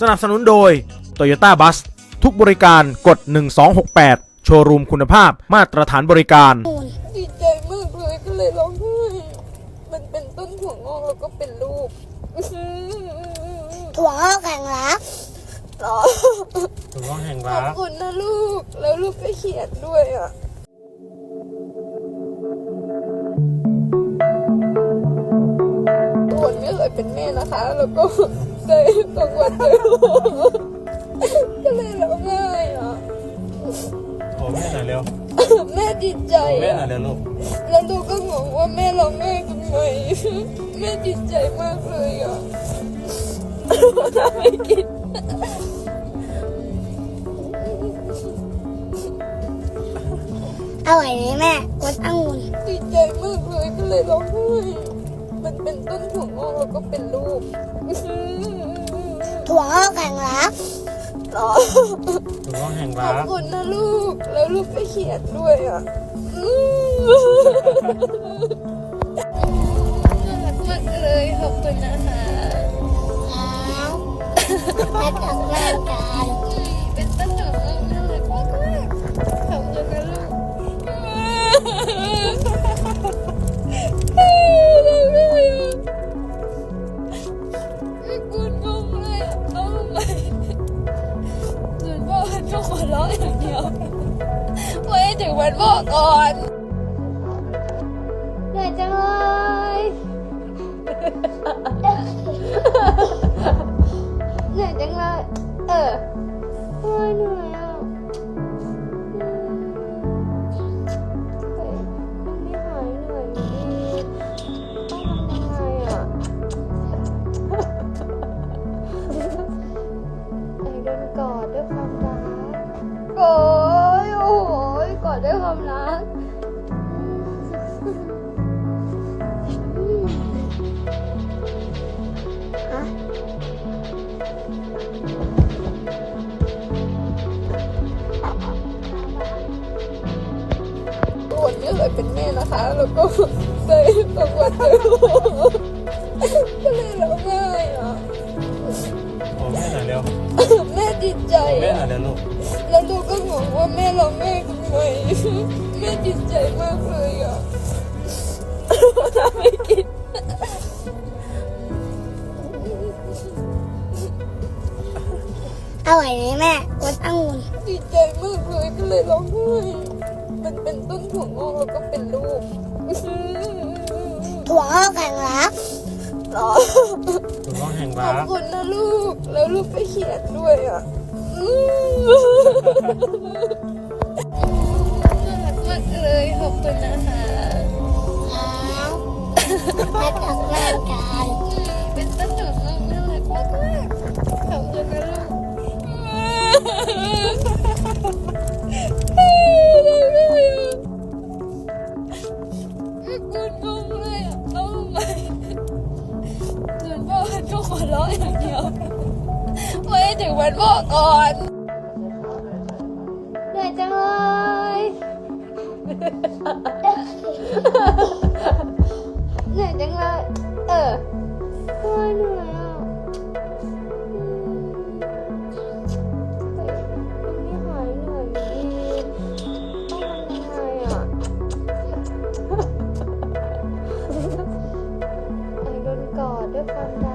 สนับสนุนโดย Toyota Bus ทุกบริการกด 1268 โชว์รูมคุณภาพมาตรฐานบริการ ดีใจมากเลยก็เลยร้องไห้มันเป็นต้นถั่วงอกแล้วก็เป็นลูกถั่วงอกแข็งรักหรอถูกต้องแห่งขรัอบก คุณนะลูก แล้วลูกก็เขียนด้วยอะคนไม่เคยเป็นแม่นะคะ แล้วก็ ได้กังวลใจก็เลยร้องไห้อะโอ้แม่หน่อยเร็วแม่ดีใจโอ้แม่อะหน่อยเร็วลูกแล้วลูกก็งงว่าแม่ร้องไห้ทำไมแม่ดีใจมากเลยอะทำไม่กินอร่อยไหมแม่รสองุ่นดีใจมากเลยก็เลยร้องไห้ มันเป็นต้นถั่วงอกแล้วก็เป็นลูกถั่วงอกแข็งรักหรอถูกต้องแห่งขรัอบกคุณนะลูก แล้วลูกก็เขียนด้วยอะ ถึงวันพ่อก่อนเหนื่อยจังเลย คนไม่เคยเป็นแม่นะคะ แล้วก็ได้กังวลใจก็เลยร้องไห้อะโอ้แม่หน่อยเร็วแม่ดีใจโอ้แม่อะหน่อยเร็วลูกแล้วลูกก็งงว่าแม่ร้องไห้ทำไมแม่ดีใจมากเลยอะทำไม่กินอร่อยไหมแม่รสองุ่นดีใจมากเลยก็เลยร้องไห้มันเป็นต้น ถั่วงอกแล้วก็เป็นลูกถั่วงอกแข็งรักหรอถูกต้องแห่งขรัอบกคุณนะลูก แล้วลูกก็เขียนด้วยอะอืมน่ารักมากเลยขอบคุณนะคะแล้ว ทุกคนร้องอย่างเดียวไม่ถึงวันพ่อก่อนเหนื่อยจังเลยเหนื่อยจังเลยเออเหนื่อยอะไม่หายเหนื่อยดีต้องทำยังไงอะ I don't god if I'm